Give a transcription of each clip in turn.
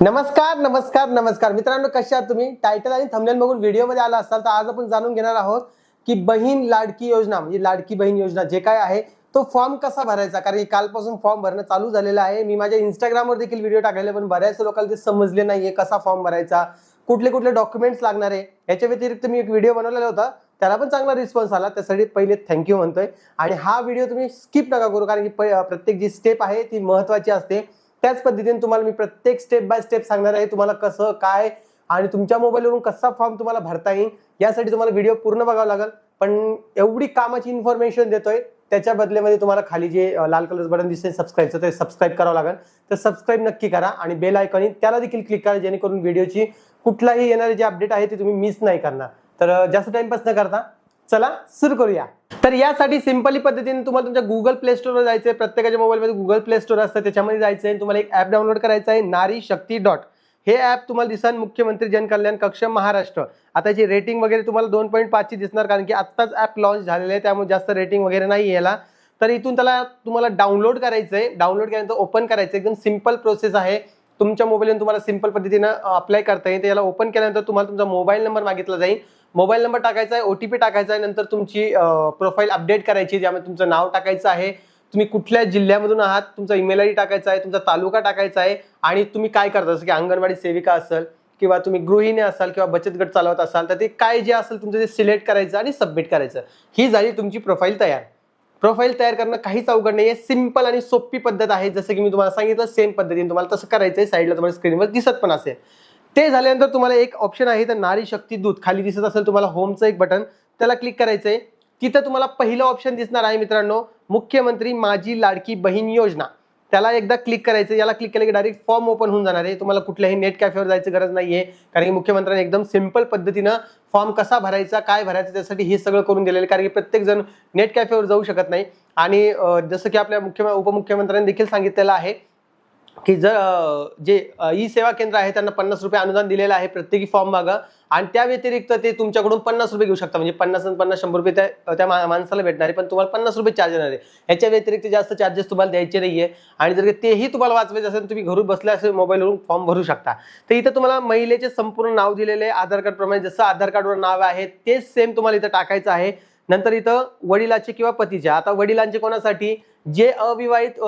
नमस्कार नमस्कार नमस्कार. मित्रांनो कशा आहात तुम्ही? टायटल आणि थंबनेल बघून व्हिडिओमध्ये आला असाल तर आज आपण जाणून घेणार आहोत की बहीण लाडकी योजना म्हणजे लाडकी बहीण योजना जे काय आहे तो फॉर्म कसा भरायचा? कारण की कालपासून फॉर्म भरणं चालू झालेलं आहे. मी माझ्या इंस्टाग्रामवर देखील व्हिडिओ टाकलेले पण बऱ्याच लोकांना ते समजले नाहीये कसा फॉर्म भरायचा कुठले कुठले डॉक्युमेंट्स लागणार आहे. याच्या व्यतिरिक्त मी एक व्हिडिओ बनवलेला होता. त्याला पण चांगला रिस्पॉन्स आला. त्यासाठी पहिले थँक्यू म्हणतोय. आणि हा व्हिडिओ तुम्ही स्किप नका करू कारण की प- प्रत्येक जी स्टेप आहे ती महत्वाची असते. त्याच पद्धतीने तुम्हाला मी प्रत्येक स्टेप बाय स्टेप सांगणार आहे तुम्हाला कसं काय आणि तुमच्या मोबाईलवरून कसा फॉर्म तुम्हाला भरता येईल यासाठी तुम्हाला व्हिडिओ पूर्ण बघावा लागेल. पण एवढी कामाची इन्फॉर्मेशन देतोय त्याच्या बदल्यामध्ये तुम्हाला खाली जे लाल कलर बटन दिसते सबस्क्राईबचं ते सबस्क्राईब करावं लागेल. तर सबस्क्राईब नक्की करा आणि बेल आयकॉन त्याला देखील क्लिक करा जेणेकरून व्हिडिओची कुठलाही येणारे जे अपडेट आहे ते तुम्ही मिस नाही करणार. तर जास्त टाइमपास न करता चला सुरू करूया. तर यासाठी सिंपली पद्धतीने तुम्हाला तुमच्या गुगल प्ले स्टोरवर जायचंय. प्रत्येकाच्या मोबाईलमध्ये गुगल प्ले स्टोर असतं त्याच्यामध्ये जायचं आहे तुम्हाला एक ऍप डाउनलोड करायचं आहे नारी शक्ती डॉट हे ऍप तुम्हाला दिसन मुख्यमंत्री जनकल्याण कक्ष महाराष्ट्र. आता याची रेटिंग वगैरे तुम्हाला दोन पॉईंट पाचची दिसणार कारण की आत्ताच ऍप लॉन्च झालेलं आहे त्यामुळे जास्त रेटिंग वगैरे नाही याला. तर इथून त्याला तुम्हाला डाउनलोड करायचं आहे डाउनलोड केल्यानंतर ओपन करायचं एकदम सिंपल प्रोसेस आहे. तुमच्या मोबाईलवरून तुम्हाला सिंपल पद्धतीनं अप्लाय करता येईल. तर याला ओपन केल्यानंतर तुम्हाला तुमचा मोबाईल नंबर मागितला जाईल. मोबाईल नंबर टाकायचा आहे ओटीपी टाकायचा आहे नंतर तुमची प्रोफाईल अपडेट करायची ज्यामध्ये तुमचं नाव टाकायचं आहे. तुम्ही कुठल्या जिल्ह्यामधून आहात तुमचा ईमेल आय डी टाकायचा आहे तुमचा तालुका टाकायचा आहे आणि तुम्ही काय करता? जसं की अंगणवाडी सेविका असेल किंवा तुम्ही गृहिणी असाल किंवा बचत गट चालवत असाल तर ते काय जे असेल तुमचं ते सिलेक्ट करायचं आणि सबमिट करायचं. ही झाली तुमची प्रोफाईल तयार. प्रोफाईल तयार करणं काहीच अवघड नाही आहे सिंपल आणि सोपी पद्धत आहे. जसं की मी तुम्हाला सांगितलं सेम पद्धतीने तुम्हाला तसं करायचं आहे साईडला तुम्हाला स्क्रीनवर दिसत पण असेल. ते झाल्यानंतर तुम्हाला एक ऑप्शन आहे तर नारी शक्ती दूत. खाली दिसत असेल तुम्हाला होमचं एक बटन त्याला क्लिक करायचंय. तिथं तुम्हाला पहिलं ऑप्शन दिसणार आहे मित्रांनो मुख्यमंत्री माझी लाडकी बहीण योजना. त्याला एकदा क्लिक करायचं याला क्लिक केलं की डायरेक्ट फॉर्म ओपन होऊन जाणार आहे. तुम्हाला कुठल्याही नेट कॅफेवर जायची गरज नाही आहे कारण की मुख्यमंत्र्यांनी एकदम सिंपल पद्धतीनं फॉर्म कसा भरायचा काय भरायचं त्यासाठी हे सगळं करून दिलेलं आहे. कारण की प्रत्येक जण नेट कॅफेवर जाऊ शकत नाही. आणि जसं की आपल्या मुख्य उपमुख्यमंत्र्यांनी देखील सांगितलेलं आहे की जर जे ई सेवा केंद्र आहे त्यांना पन्नास रुपये अनुदान दिलेलं आहे प्रत्येकी फॉर्म मागं आणि त्या व्यतिरिक्त ते तुमच्याकडून पन्नास रुपये घेऊ शकता म्हणजे पन्नास आणि पन्नास शंभर रुपये त्या त्या मा- माणसाला भेटणार आहे पण तुम्हाला पन्नास रुपये चार्ज येणार आहे. याच्या व्यतिरिक्त जास्त चार्जेस तुम्हाला द्यायचे नाहीये. आणि जर तेही तुम्हाला वाचवायचे असेल तुम्ही घरून बसल्या असेल मोबाईलवरून फॉर्म भरू शकता. तर इथं तुम्हाला महिलेचे संपूर्ण नाव दिलेले आहे आधार कार्डप्रमाणे जसं आधार कार्डवर नाव आहे तेच सेम तुम्हाला इथं टाकायचं आहे. नंतर इथं वडिलाचे किंवा पतीचे. आता वडिलांचे कोणासाठी? जे अविवाहित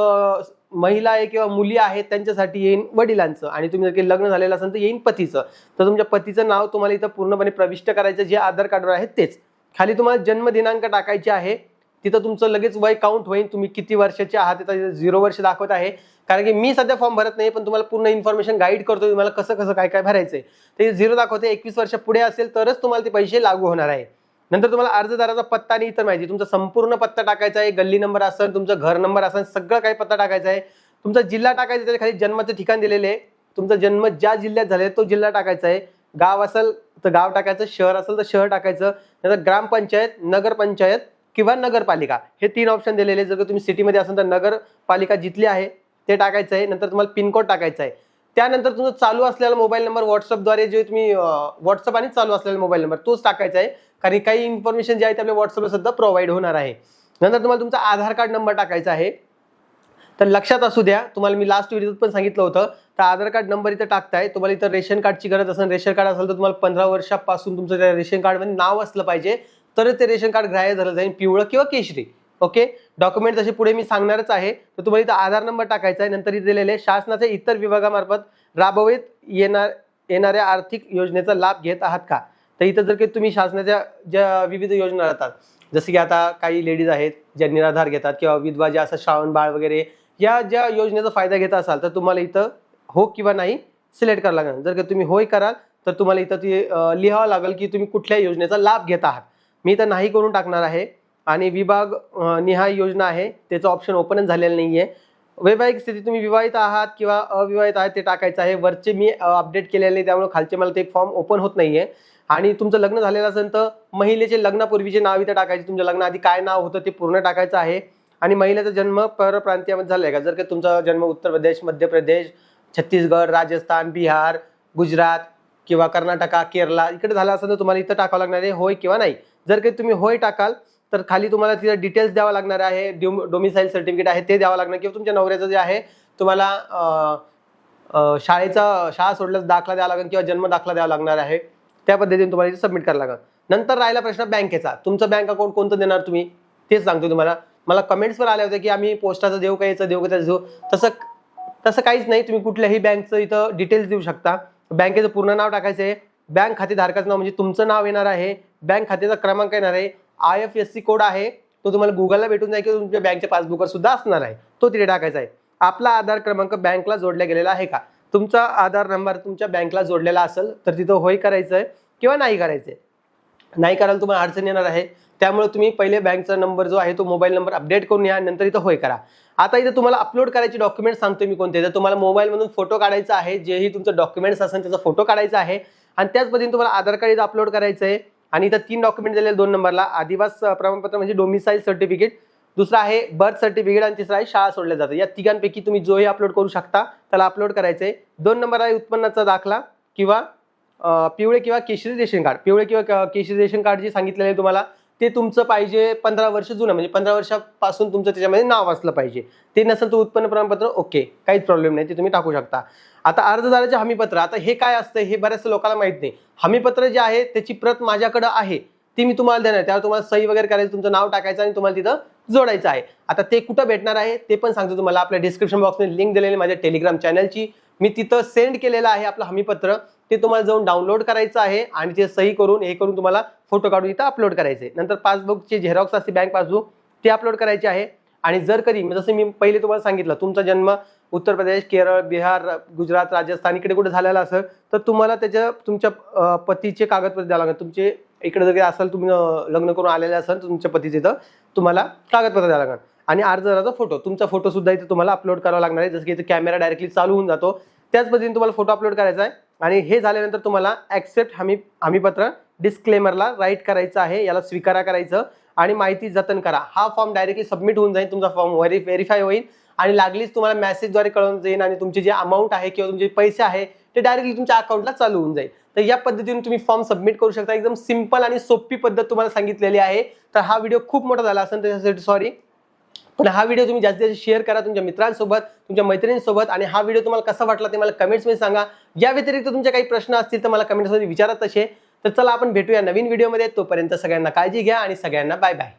महिला आहे किंवा मुली आहेत त्यांच्यासाठी येईन वडिलांचं. आणि तुम्ही जर लग्न झालेलं असेल तर येईन पतीचं. तर तुमच्या पतीचं नाव तुम्हाला इथं पूर्णपणे प्रविष्ट करायचं जे आधार कार्डवर आहे तेच. खाली तुम्हाला जन्मदिनांक टाकायचे आहे. तिथं तुमचं लगेच वय काउंट होईल तुम्ही किती वर्षाचे आहात तिथं झिरो वर्ष दाखवत आहे. कारण की मी सध्या फॉर्म भरत नाही पण तुम्हाला पूर्ण इन्फॉर्मेशन गाईड करतो तुम्हाला कसं कसं काय काय भरायचं आहे ते झिरो दाखवते एकवीस वर्ष पुढे असेल तरच तुम्हाला ते पैसे लागू होणार आहे. नंतर तुम्हाला अर्जदाराचा पत्ता आणि इतर माहिती. तुमचा संपूर्ण पत्ता टाकायचा आहे गल्ली नंबर असेल तुमचं घर नंबर असेल सगळं काही पत्ता टाकायचा आहे. तुमचा जिल्हा टाकायचा त्याच्याखाली जन्माचं ठिकाण दिलेले आहे. तुमचा जन्म ज्या जिल्ह्यात झाले तो जिल्हा टाकायचा आहे. गाव असेल तर गाव टाकायचं शहर असेल तर शहर टाकायचं. नंतर ग्रामपंचायत नगरपंचायत किंवा नगरपालिका हे तीन ऑप्शन दिलेले आहे जर तुम्ही सिटीमध्ये असेल तर नगरपालिका जिथली आहे ते टाकायचं आहे. नंतर तुम्हाला पिनकोड टाकायचा आहे. त्यानंतर तुमचा चालू असलेला मोबाईल नंबर व्हॉट्सअपद्वारे जे तुम्ही व्हॉट्सअप आणि चालू असलेला मोबाईल नंबर तोच टाकायचा आहे. कारण काही इन्फॉर्मेशन जे आहे ते आपल्या व्हॉट्सअपला सुद्धा प्रोव्हाइड होणार आहे. नंतर तुम्हाला तुमचा आधार कार्ड नंबर टाकायचा आहे. तर लक्षात असू द्या तुम्हाला मी लास्ट व्हिडिओत पण सांगितलं होतं. तर आधार कार्ड नंबर इथं टाकताय तुम्हाला इथं रेशन कार्डची गरज असेल रेशन कार्ड असेल तर तुम्हाला पंधरा वर्षापासून तुमचं त्या रेशन कार्डमध्ये नाव असलं पाहिजे. तरच ते रेशन कार्ड ग्राह्य झालं जाईल पिवळं किंवा केशरी. ओके डॉक्युमेंट जसे पुढे मी सांगणारच आहे. तर तुम्हाला इथं आधार नंबर टाकायचा आहे. नंतर इथे दिलेले शासनाच्या इतर विभागामार्फत राबवित येणार येणाऱ्या आर्थिक योजनेचा लाभ घेत आहात का? तर इथं जर काही तुम्ही शासनाच्या ज्या विविध योजना राहतात जसे की आता काही लेडीज आहेत ज्या निराधार घेतात किंवा विधवा ज्या असं श्रावण बाळ वगैरे या ज्या योजनेचा फायदा घेत असाल तर तुम्हाला इथं हो किंवा नाही सिलेक्ट करावं लागेल जर का तुम्ही होय कराल तर तुम्हाला इथं ते लिहावं लागेल की तुम्ही कुठल्या योजनेचा लाभ घेत आहात. मी इथं नाही करून टाकणार आहे. आणि विभाग निहाय योजना आहे. त्याचं ऑप्शन ओपनच झालेलं नाही आहे वैवाहिक स्थिती तुम्ही विवाहित आहात किंवा अविवाहित आहात ते टाकायचं आहे. वरचे मी अपडेट केलेले आहे, त्यामुळे खालचे मला ते फॉर्म ओपन होत नाहीये. आणि तुमचं लग्न झालेलं असेल तर महिलेचे लग्नापूर्वीचे नाव इथं टाकायचे. तुमच्या लग्नाआधी काय नाव होतं ते पूर्ण टाकायचं आहे. आणि महिलेचा जन्म परप्रांतीयामध्ये झालाय का? जर का तुमचा जन्म उत्तर प्रदेश मध्य प्रदेश छत्तीसगड राजस्थान बिहार गुजरात किंवा कर्नाटका केरला इकडे झाला असेल तर तुम्हाला इथं टाकावं लागणार आहे. होय किंवा नाही. जर काही तुम्ही होय टाकाल तर खाली तुम्हाला तिथं डिटेल्स द्यावं लागणार आहे डोमिसाईल सर्टिफिकेट आहे ते द्यावं लागणार. किंवा तुमच्या नवऱ्याचं जे आहे तुम्हाला शाळेचा शाळा सोडल्यास दाखला द्यावा लागेल किंवा जन्म दाखला द्यावा लागणार आहे. त्या पद्धतीने तुम्हाला सबमिट करायला लागेल. नंतर राहिला प्रश्न बँकेचा. तुमचं बँक अकाउंट कोणतं देणार तुम्ही? तेच सांगतो तुम्हाला. मला कमेंट्सवर आले होते की आम्ही पोस्टाचं देऊ का याचं देऊ का त्याचं देऊ. तसं तसं काहीच नाही. तुम्ही कुठल्याही बँकचं इथं डिटेल्स देऊ शकता. बँकेचं पूर्ण नाव टाकायचं आहे. बँक खातेधारकाचं नाव म्हणजे तुमचं नाव येणार आहे. बँक खात्याचा क्रमांक येणार आहे. I F S C code आहे तो तुम्हाला गुगलला भेटून जाईल किंवा तुमच्या बँकच्या पासबुकवर सुद्धा असणार आहे. तो तिथे टाकायचा आहे. आपला आधार क्रमांक बँकला जोडला गेलेला आहे का? तुमचा आधार नंबर तुमच्या बँकला जोडलेला असेल तर तिथं होय करायचं आहे किंवा नाही करायचं आहे. नाही करायला तुम्हाला अडचण येणार आहे. त्यामुळे तुम्ही पहिले बँकचा नंबर जो आहे तो मोबाईल नंबर अपडेट करून या नंतर इथं होय करा. आता इथं तुम्हाला अपलोड करायचे डॉक्युमेंट सांगतो मी कोणते. तर तुम्हाला मोबाईलमधून फोटो काढायचा आहे जेही तुमचं डॉक्युमेंट्स असेल त्याचा फोटो काढायचा आहे. आणि त्याच पद्धतीने तुम्हाला आधार कार्ड इथं अपलोड करायचं आहे. आणि इथं तीन डॉक्युमेंट दिलेले दोन नंबरला. आदिवास प्रमाणपत्र म्हणजे डोमिसाईल सर्टिफिकेट दुसरा आहे बर्थ सर्टिफिकेट आणि तिसरा आहे शाळा सोडल्या जातं या तिघांपैकी तुम्ही जोही अपलोड करू शकता त्याला अपलोड करायचं आहे दोन नंबर आहे उत्पन्नाचा दाखला किंवा पिवळे किंवा केशरी रेशन कार्ड. पिवळे किंवा केशरी रेशन कार्ड जे सांगितलेलं आहे तुम्हाला ते तुमचं पाहिजे पंधरा वर्ष जुनं म्हणजे पंधरा वर्षापासून तुमचं त्याच्यामध्ये नाव असलं पाहिजे. ते नसेल तर उत्पन्न प्रमाणपत्र ओके काहीच प्रॉब्लेम नाही ते तुम्ही टाकू शकता. आता अर्जदाराचे हमीपत्र आता हे काय असतं हे बऱ्याच लोकांना माहीत नाही. हमीपत्र जे आहे त्याची प्रत माझ्याकडं आहे ती मी तुम्हाला देणार त्यावर तुम्हाला सही वगैरे करायचं तुमचं नाव टाकायचं आणि तुम्हाला तिथं जोडायचं आहे. आता ते कुठं भेटणार आहे ते पण सांगतो तुम्हाला. आपल्या डिस्क्रिप्शन बॉक्समध्ये लिंक दिलेली माझ्या टेलिग्राम चॅनलची मी तिथं सेंड केलेलं आहे आपलं हमीपत्र. ते तुम्हाला जाऊन डाउनलोड करायचं आहे आणि ते सही करून हे करून तुम्हाला फोटो काढून इथं अपलोड करायचे. नंतर पासबुकचे झेरॉक्स असते बँक पासबुक ते अपलोड करायचे आहे. आणि जर कधी म्हणजे जसं मी पहिले तुम्हाला सांगितलं तुमचा जन्म उत्तर प्रदेश केरळ बिहार गुजरात राजस्थान इकडे कुठे झालेला असेल तर तुम्हाला त्याच्या तुमच्या पतीचे कागदपत्र द्यावं लागेल. तुमचे इकडे जर काही असेल तुम्ही लग्न करून आलेले असाल तर तुमच्या पतीचे इथं तुम्हाला कागदपत्र द्यावं लागणार आणि अर्जदाराचा फोटो तुमचा फोटो सुद्धा इथे तुम्हाला अपलोड करावा लागणार आहे. जसं की इथे कॅमेरा डायरेक्टली चालू होऊन जातो. त्याच पद्धतीने तुम्हाला फोटो अपलोड करायचा आहे. आणि हे झाल्यानंतर तुम्हाला ऍक्सेप्ट हमी हमीपत्र डिस्क्लेमरला राईट करायचं आहे याला स्वीकारा करायचं आणि माहिती जतन करा. हा फॉर्म डायरेक्टली सबमिट होऊन जाईल तुमचा फॉर्म व्हेरी व्हेरीफाय होईल आणि लागलीच तुम्हाला मेसेजद्वारे कळून जाईल आणि तुमचे जे अमाऊंट आहे किंवा तुमचे पैसे आहे ते डायरेक्टली तुमच्या अकाउंटला चालू होऊन जाईल. तर या पद्धतीने तुम्ही फॉर्म सबमिट करू शकता. एकदम सिंपल आणि सोपी पद्धत तुम्हाला सांगितलेली आहे. तर हा व्हिडिओ खूप मोठा झाला असेल त्याच्यासाठी सॉरी पण हा व्हिडिओ तुम्ही जास्तीत जास्त शेअर करा तुमच्या मित्रांसोबत तुमच्या मैत्रिणींसोबत आणि हा व्हिडिओ तुम्हाला कसा वाटला ते मला कमेंट्समध्ये सांगा. या व्यतिरिक्त तुमचे काही प्रश्न असतील तर मला कमेंट्समध्ये विचारा तसे. तर चला आपण भेटूया नवीन व्हिडिओमध्ये तोपर्यंत सगळ्यांना काळजी घ्या आणि सगळ्यांना बाय बाय